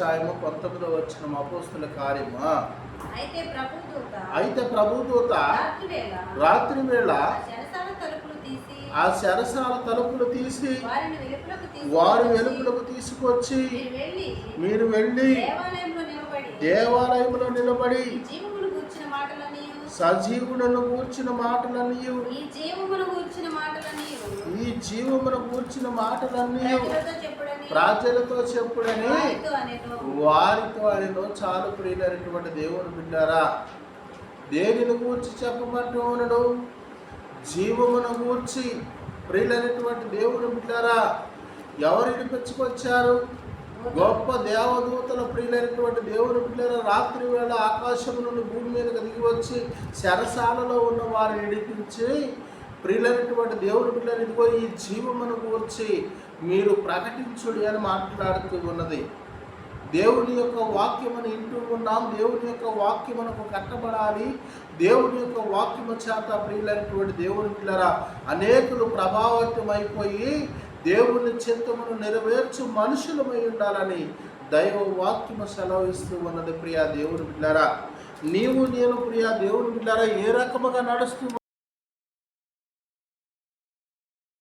అధ్యాయము పంతొమ్మిదో వచ్చిన అపోస్తుల కార్యము? అయితే ప్రభుదూత ప్రభుదూత రాత్రి వేళ ఆ చెరసాల తలుపులు తీసి వారు వెలుపులకు తీసుకొచ్చి మీరు వెళ్ళి దేవాలయంలో నిలబడి సజీవులను కూర్చిన మాటలన్నీ జీవమును కూర్చిన మాటలన్నీ ప్రజలతో చెప్పుడని వారితో అనేను చాలు ప్రియులైనటువంటి దేవుని బిడ్డారా. దేనిని గూర్చి చెప్పమంటూ ఉన్నాడు? జీవమును గూర్చి ప్రియులైనటువంటి దేవుని బిడ్డారా ఎవరు విడిపించుకొచ్చారు గొప్ప దేవదూతల ప్రియులైనటువంటి దేవుని బిడ్డారా రాత్రి వేళ ఆకాశం నుండి భూమి మీదకి దిగి వచ్చి శరసాలలో ఉన్న వారిని విడిపించి ప్రియులైనటువంటి దేవుని బిడ్డలు ఇదిగో ఈ జీవమును గూర్చి మీరు ప్రకటించుడి అని మాట్లాడుతూ ఉన్నది. దేవుని యొక్క వాక్యమును ఇంటూ ఉన్నాం. దేవుని యొక్క వాక్యమునకు కట్టబడాలి. దేవుని యొక్క వాక్యము చేత ప్రియులైనటువంటి దేవుని పిల్లరా అనేకులు ప్రభావితమైపోయి దేవుని చిత్తమును నెరవేర్చు మనుషులమై ఉండాలని దైవ వాక్యము సెలవిస్తూ ఉన్నది ప్రియా దేవుని పిల్లరా నీవు నేను ప్రియా దేవుని బిడ్డారా ఏ రకముగా నడుస్తూ